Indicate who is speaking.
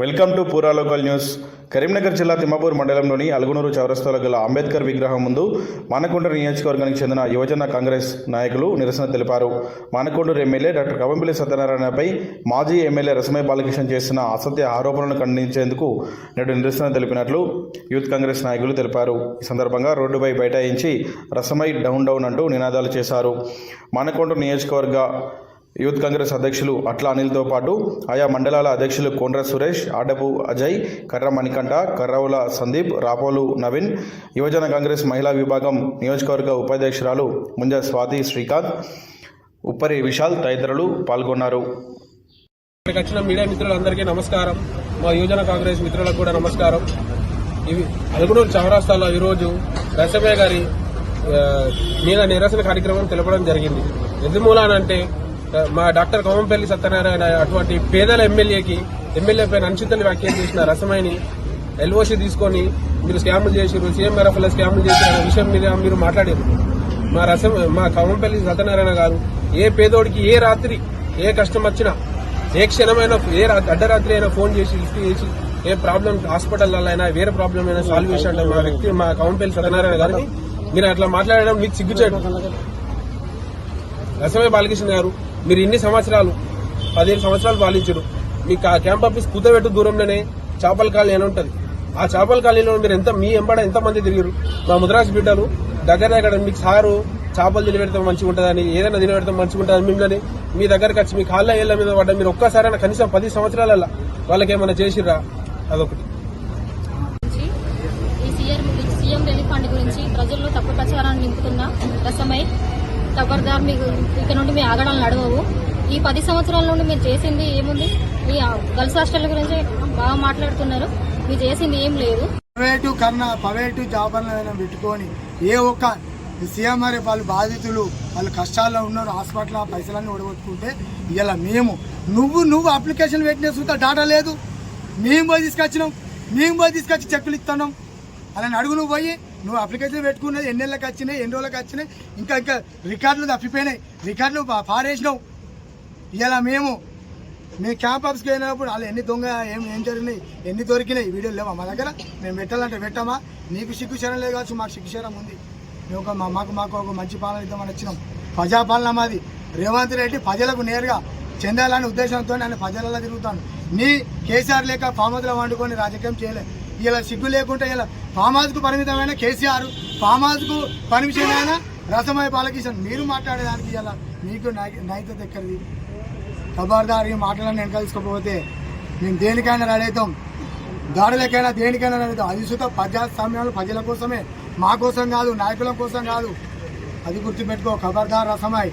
Speaker 1: Welcome to Pura local news. Karimnagar జిల్లా తిమ్మాపూర్ మండలంలోని అలుగునూరు చౌరస్తాలో గల అంబేద్కర్ విగ్రహం ముందు మానకొండ నియోజకవర్గానికి చెందిన యువజన కాంగ్రెస్ నాయకులు నిరసన తెలిపారు. మానకొండూరు ఎమ్మెల్యే డాక్టర్ కవంపల్లి సత్యనారాయణపై మాజీ ఎమ్మెల్యే రసమై బాలకృష్ణ చేసిన అసత్య ఆరోపణలను ఖండించేందుకు నేడు నిరసన తెలిపినట్లు యూత్ కాంగ్రెస్ నాయకులు తెలిపారు. ఈ సందర్భంగా రోడ్డుపై బైఠాయించి రసమై డౌన్ డౌన్ అంటూ నినాదాలు చేశారు. మానకొండ నియోజకవర్గ యూత్ కాంగ్రెస్ అధ్యక్షులు అట్ల అనిల్తో పాటు ఆయా మండలాల అధ్యక్షులు కొండ్ర సురేష్ ఆడపు అజయ్ కర్ర మణికంఠ కర్రవుల సందీప్ రాపోలు నవీన్ యువజన కాంగ్రెస్ మహిళా విభాగం నియోజకవర్గ ఉపాధ్యక్షురాలు ముంజ స్వాతి శ్రీకాంత్ ఉప్పరి విశాల్ తదితరులు పాల్గొన్నారు.
Speaker 2: వచ్చిన మీడియా మిత్రులందరికీ నమస్కారం. మా యువజన కాంగ్రెస్ మిత్రులకు కూడా నమస్కారం. ఇవి అలుగునూరు చౌరాస్తాలో ఈరోజు రసమయ్య గారి మీద నిరసన కార్యక్రమం తెలపడం జరిగింది. ఎందుమూలానంటే మా డాక్టర్ కోమంపల్లి సత్యనారాయణ అటువంటి పేదల ఎమ్మెల్యేకి ఎమ్మెల్యే పైన అనుచితలు వ్యాఖ్యలు చేసిన రసమయ్యని ఎల్ఓసి తీసుకొని మీరు స్కాములు చేసారు సీఎంఆర్ఎఫ్ఎల్ స్కాములు చేశారు విషయం మీద మీరు మాట్లాడారు. మా రసం మా కవంపల్లి సత్యనారాయణ గారు ఏ పేదోడికి ఏ రాత్రి ఏ కష్టం వచ్చినా ఏ క్షణమైన ఏ అడ్డరాత్రి అయినా ఫోన్ చేసి లిఫ్ట్ చేసి ఏ ప్రాబ్లం హాస్పిటల్ అయినా వేరే ప్రాబ్లం అయినా సాల్వ్ చేసినట్టు మా వ్యక్తి మా కవంపల్లి సత్యనారాయణ గారిని మీరు అట్లా మాట్లాడడం మీకు సిగ్గుచేయడం రసమే బాలకృష్ణ గారు మీరు ఇన్ని సంవత్సరాలు పదిహేను సంవత్సరాలు పాలించడు మీకు ఆ క్యాంప్ ఆఫీస్ కుదబెట్టు దూరంలోనే చేపల కాలనీ అని ఉంటుంది. ఆ చేపల కాలనీలో మీరు ఎంత మీ ఎంబడ ఎంతమంది తిరిగారు మా ముద్రాజ్ బిడ్డలు దగ్గర దగ్గర మీకు సారు చేపలు తినబెడతాం మంచిగా ఉంటుందని ఏదైనా తినబెడతాం మంచిగా ఉంటుందని మిమ్మల్ని మీ దగ్గరకు వచ్చి మీ కాళ్ళ ఏళ్ళ మీద పడ్డ మీరు ఒక్కసారైనా కనీసం పది సంవత్సరాలల్లా వాళ్ళకి ఏమైనా చేసిర్రా? అదొకటి.
Speaker 3: సీఎం రిలీఫ్ ఫండ్ గురించి ప్రజల్లో తప్పు ప్రచారాన్ని నింపుతున్న రసమై ఖబర్దార్ మీకు ఇక్కడ నుండి మీ ఆగడాలు నడవవు ఈ పది సంవత్సరాల నుండి మీరు చేసింది ఏముంది? ఈ గర్ల్స్ హాస్టల్ గురించి బాగా మాట్లాడుతున్నారు. మీరు చేసింది ఏం లేదు.
Speaker 4: ప్రైవేటు కన్నా ప్రైవేటు జాబర్లను పెట్టుకొని ఏ ఒక్క సీఎంఆర్ వాళ్ళు బాధితులు వాళ్ళు కష్టాల్లో ఉన్నారు హాస్పిటల్ పైసలన్నీ ఓడగొట్టుకుంటే ఇలా మేము నువ్వు నువ్వు అప్లికేషన్ పెట్టిన చూస్తా డాటా లేదు. మేము పోయి తీసుకొచ్చినాం. మేము పోయి తీసుకొచ్చి చెక్కులు ఇస్తున్నాం. అలా అడుగు నువ్వు పోయి నువ్వు అప్లికేషన్ పెట్టుకున్నది ఎన్ని నెలలకు వచ్చినాయి ఎన్ని రోజులకు వచ్చినాయి ఇంకా ఇంకా రికార్డులు తప్పిపోయినాయి. రికార్డులు పారేసినావు. ఇలా మేము మేము క్యాంప్ ఆఫీస్కి వెళ్ళినప్పుడు వాళ్ళు ఎన్ని దొంగ ఏం ఏం జరిగినాయి ఎన్ని దొరికినాయి వీడియోలు లేవా మా దగ్గర? మేము పెట్టాలంటే పెట్టామా? నీకు సిగ్గుశరం లేదు కావచ్చు మాకు సిగ్గుశరం ఉంది. మేము ఒక మాకు మాకు ఒక మంచి పాలన ఇద్దామని వచ్చినాం. ప్రజాపాలన మాది. రేవంత్ రెడ్డి ప్రజలకు నేరుగా చెందాలనే ఉద్దేశంతో నేను ప్రజలలో తిరుగుతాను నీ కేసీఆర్ లేక ఫామదులో వండుకొని రాజకీయం చేయలేదు ఇలా సిగ్గు లేకుంటే ఇలా ఫామాజ్కు పరిమితమైన కేసీఆర్ ఫామాజ్కు పర్మిషన్ అయిన రసమయ బాలకృష్ణ మీరు మాట్లాడేదానికి ఇలా మీకు నై- ఎక్కడిది? ఖబర్దార్ ఈ మాటలను వెనక మేము దేనికైనా రెడీ దాడులకైనా దేనికైనా రెడీ అవుతాం. అది సుత ప్రజల కోసమే మా కోసం కాదు నాయకుల కోసం కాదు. అది గుర్తుపెట్టుకో ఖబర్దార్ రసమాయ్